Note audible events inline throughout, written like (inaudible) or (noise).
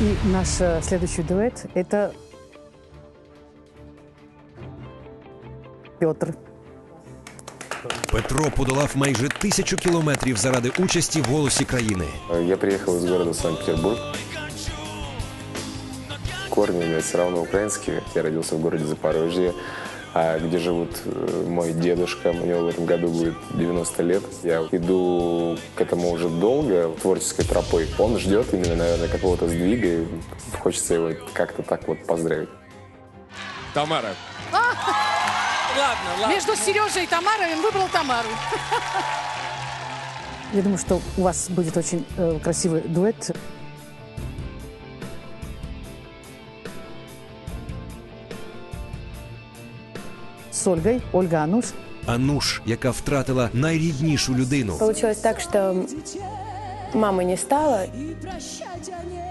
И наш э, следующий дуэт – это Петр. Петро подолав майже тисячу кілометрів заради участі в голосі країни. Я приехал из города Санкт-Петербург. Корни у меня все равно украинские. Я родился в городе Запорожье, А где живут э, мой дедушка. Мне в этом году будет 90 лет. Я иду к этому уже долго, творческой тропой. Он ждет именно, наверное, какого-то сдвига. И хочется его как-то так вот поздравить. Тамара. (laughs) Ладно, ладно. Между Сережей и Тамарой он выбрал Тамару. (laughs) Я думаю, что у вас будет очень э, красивый дуэт. С Ольгой. Ольга Ануш. Ануш, яка втратила найріднішу людину. Получилось так, что мамы не стало.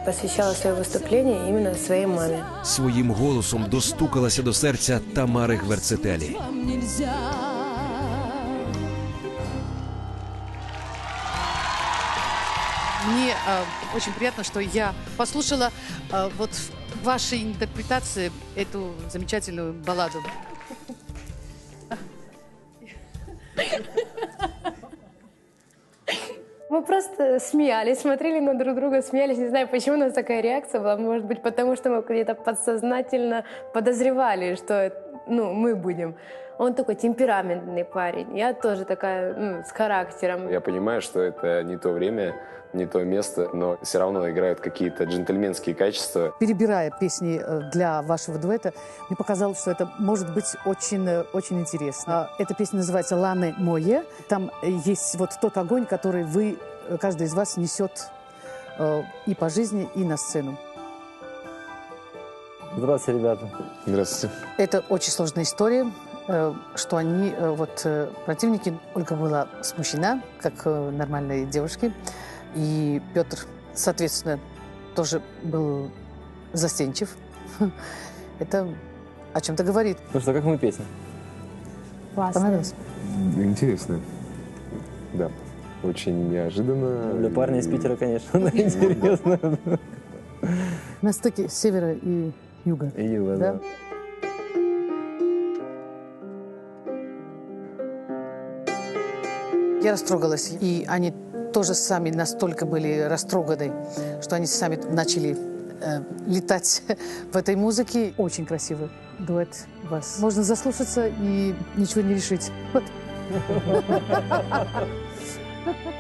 Посвящала свое выступление именно своей маме. Своїм голосом достукалася до серця Тамари Гверцетелі. Мне э, очень приятно, что я послушала э, вот в вашей интерпретации эту замечательную балладу. Мы просто смеялись, смотрели на друг друга, смеялись. Не знаю, почему у нас такая реакция была. Может быть, потому что мы где-то подсознательно подозревали, что ну, мы будем. Он такой темпераментный парень. Я тоже такая ну, с характером. Я понимаю, что это не то время, не то место, но все равно играют какие-то джентльменские качества. Перебирая песни э, для вашего дуэта, мне показалось, что это может быть очень, э, очень интересно. А, Эта песня называется «Ланы Мое». Там есть вот тот огонь, который вы, э, каждый из вас несет и по жизни, и на сцену. Здравствуйте, ребята. Здравствуйте. Это очень сложная история, э, что они, э, вот э, противники, Ольга была смущена, как нормальные девушки, и Петр, соответственно, тоже был застенчив. (laughs) Это о чем-то говорит. Ну что, как мы песня? Понравилось? Интересно. Да. Очень неожиданно. Для парня из Питера, конечно, (laughs) интересно. На стыке севера и юга. Юга, Да. да. Я растрогалась, и они тоже сами настолько были растроганы, что они сами начали э, летать (laughs) в этой музыке. Очень красивый дуэт у вас. Можно заслушаться и ничего не решить. Вот. (laughs)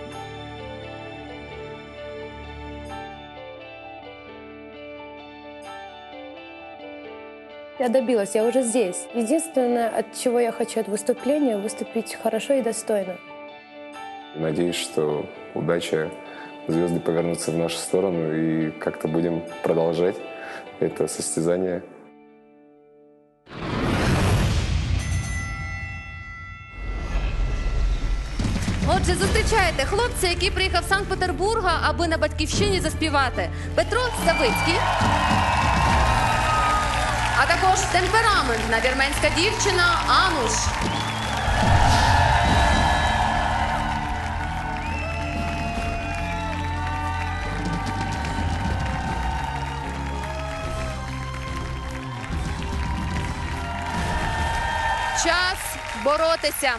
Я добилась, я уже здесь. Единственное, от чего я хочу от выступления, выступить хорошо и достойно. Надеюсь, что удача, звезды повернутся в нашу сторону и как-то будем продолжать это состязание. Отже, зустрічайте хлопця, який приїхав з Санкт-Петербурга, аби на батьківщині заспівати. Петро Савицький. А також темпераментна вірменська дівчина Ануш. Час боротися.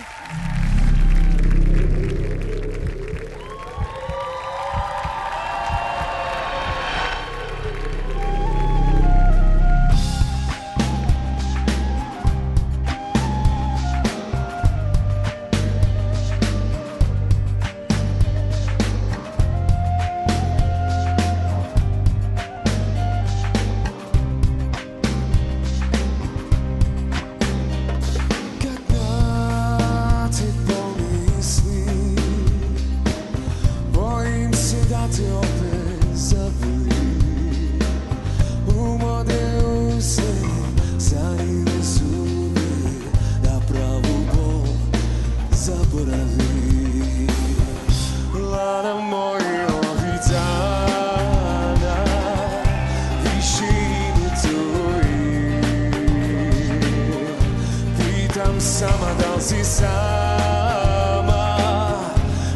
čekam sama, da li si sama.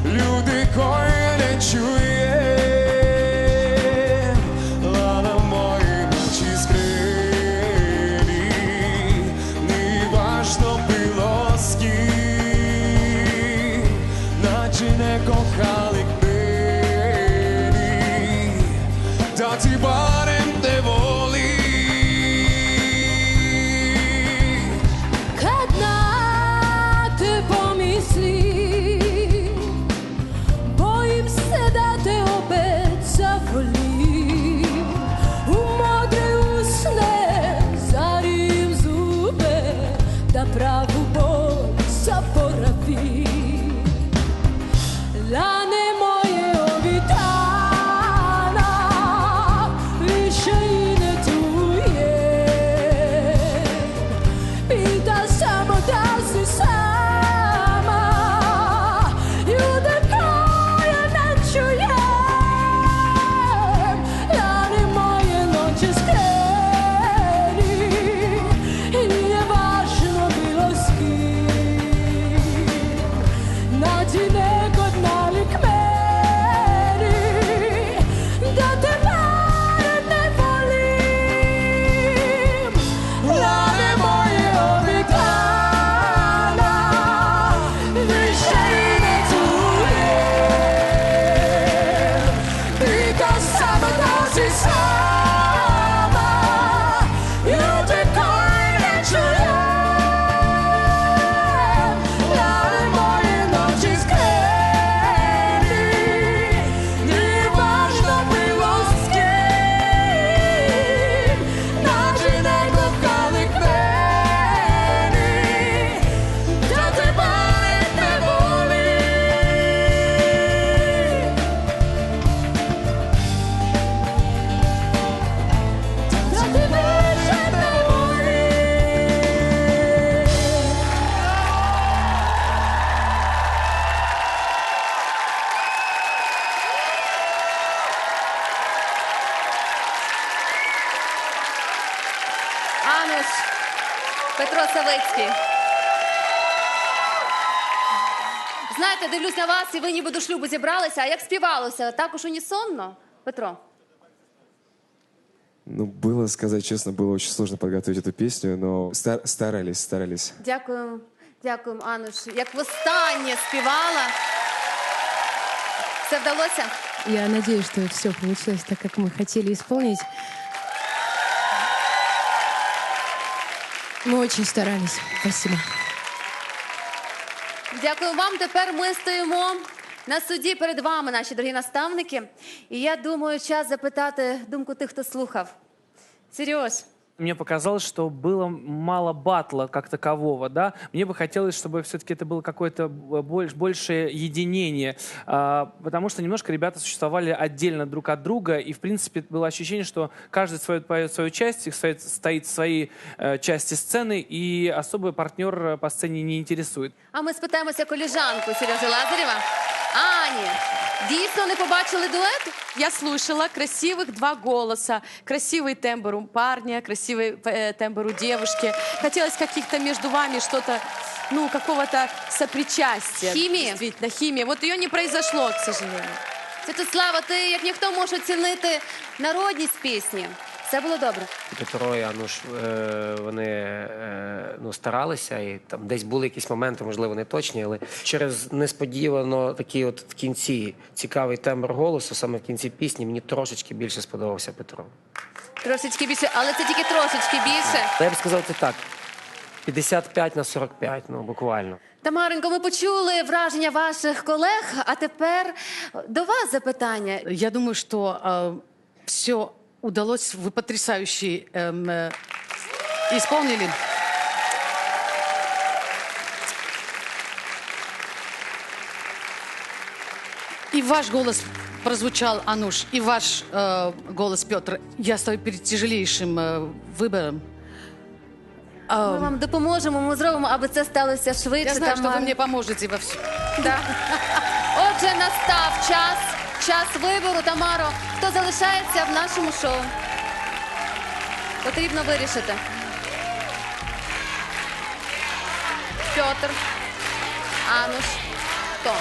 Ljudi koje ne čuju дивлюсь на вас, і ви ніби до шлюбу зібралися. А як співалося? Також унісонно? Петро? Ну, было, сказать честно, было очень сложно подготовить эту песню, но стар- старались, старались. Дякую, дякую, Ануш. Як востаннє співала. Все вдалося? Я надеюсь, что все получилось так, как мы хотели исполнить. Мы очень старались. Спасибо. Дякую вам. Тепер ми стоїмо на суді перед вами, наші дорогі наставники. І я думаю, час запитати думку тих, хто слухав. Сереж, Мне показалось, что было мало батла как такового, да. Мне бы хотелось, чтобы все-таки это было какое-то больше, большее единение, а, потому что немножко ребята существовали отдельно друг от друга, и, в принципе, было ощущение, что каждый свою, поет свою часть, их стоит, стоит в своей э, части сцены, и особый партнер э, по сцене не интересует. а ми спитаємося коліжанку Сережі Лазарєва. Ані, дійсно не побачили дует? Я слушала красивых два голоса. Красивый тембр у парня, красивый э, тембр у девушки. Хотелось каких-то между вами что-то, ну, какого-то сопричастия. Химии? Действительно, химия. Вот ее не произошло, к сожалению. Святослава, ти як ніхто можеш оцінити народність пісні. Все було добре. Петро і Ануш, е, вони е, ну, старалися, і там десь були якісь моменти, можливо, не точні, але через несподівано такий от в кінці цікавий тембр голосу, саме в кінці пісні, мені трошечки більше сподобався Петро. Трошечки більше, але це тільки трошечки більше. Та я б сказав, це так. 55 на 45, ну буквально. Тамаренко, ми почули враження ваших колег, а тепер до вас запитання. Я думаю, что все удалось. Вы потрясающе эм, э, исполнили. И ваш голос прозвучал, Ануш, и ваш э, голос, Петр. Я стою перед тяжелейшим э, выбором. Ми вам допоможемо, ми зробимо, аби це сталося швидше. Я знаю, что Тамара. вы мне поможете во всем. Да. (laughs) Отже, настав час, час вибору, Тамаро. Хто залишається в нашому шоу? Потрібно вирішити. Петр. Ануш. Хто?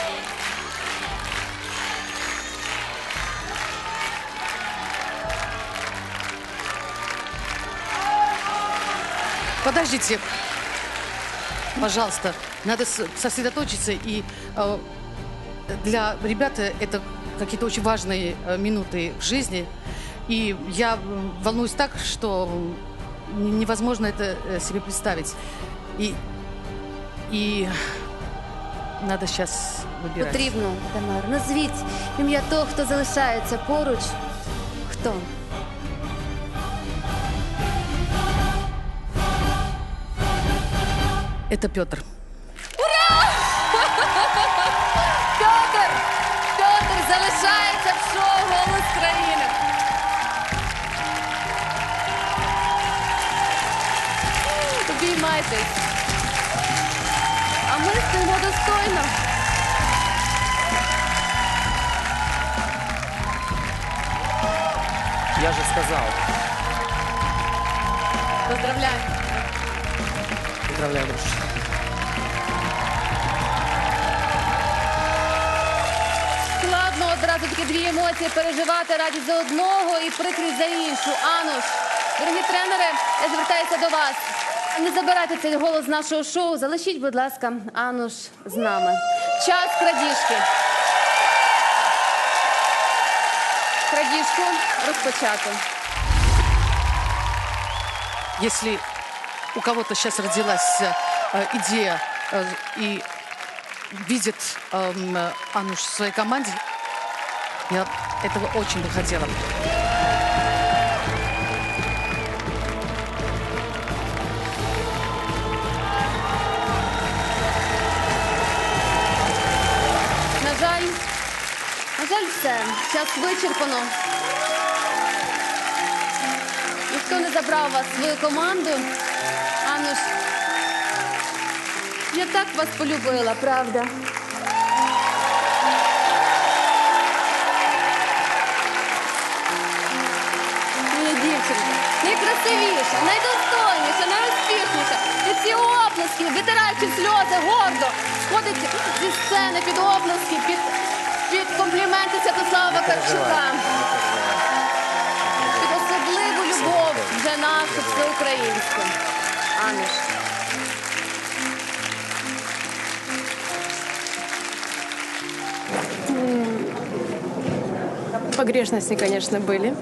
Подождите. Пожалуйста, надо с- сосредоточиться и э, для ребят э, это какие-то очень важные э, минуты в жизни. И я м, волнуюсь так, что м, невозможно это э, себе представить. И, и надо сейчас выбирать. Потрібно, Тамар. Назвіть ім'я того, хто залишається поруч. Хто? Это Петр. Петр! Поздравляю. Складно одразу такі дві емоції переживати радість за одного і прикрість за іншу. Ануш, дорогі тренери, я звертаюся до вас. Не забирайте цей голос з нашого шоу. Залишіть, будь ласка, Ануш з нами. Час крадіжки. Крадіжку розпочати. Если у кого-то сейчас родилась э, идея э, и видит эм, э, Ануш в своей команде, я этого очень бы хотела. На жаль, на жаль, все. Час вичерпано. Ніхто не забрав вас в свою команду. Ануш, я так вас полюбила, правда. Моя дівчинка, найкрасивіша, найдостойніша, найуспішніша. І ці оплески, витираючи сльози, гордо, сходить зі сцени під оплески, під, під компліменти Святослава Вакарчука. Нашу всеукраїнську. Ануш. Погрешности, конечно, были.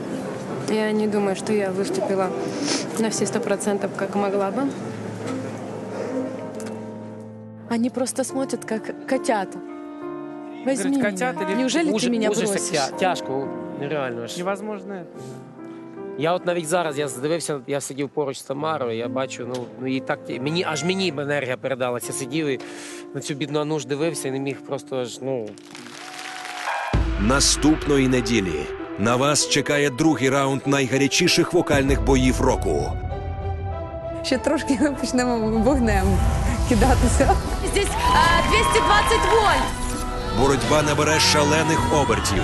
Я не думаю, что я выступила на все сто процентов, как могла бы. Они просто смотрят, как котята. Возьми Говорит, меня. или- Неужели ты меня ужас бросишь? тя- тяжко, нереально. Невозможно это. Я от навіть зараз я здивився, я сидів поруч з Тамарою, я бачу, ну, ну і так мені аж мені б енергія передалася. Сидів і на цю бідну Ануш дивився і не міг просто аж, ну. Наступної неділі на вас чекає другий раунд найгарячіших вокальних боїв року. Ще трошки ми почнемо вогнем кидатися. Здесь а, 220 вольт. Боротьба набере шалених обертів.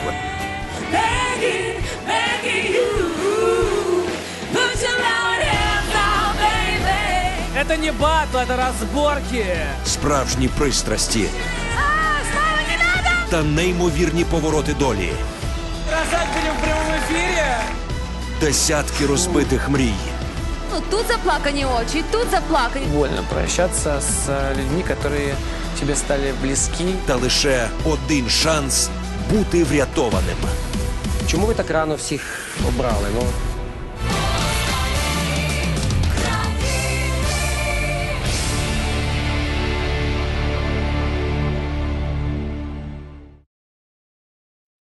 Это не батл, это разборки. справжні пристрасті та неймовірні повороти долі. Рожать будем в прямом эфире. Десятки розбитих мрій. Ну, тут заплакані очі, тут заплакані. Больно прощаться с э, людьми, которые тебе стали близки. Та лише один шанс бути врятованим. Чому ви так рано всіх обрали? Ну,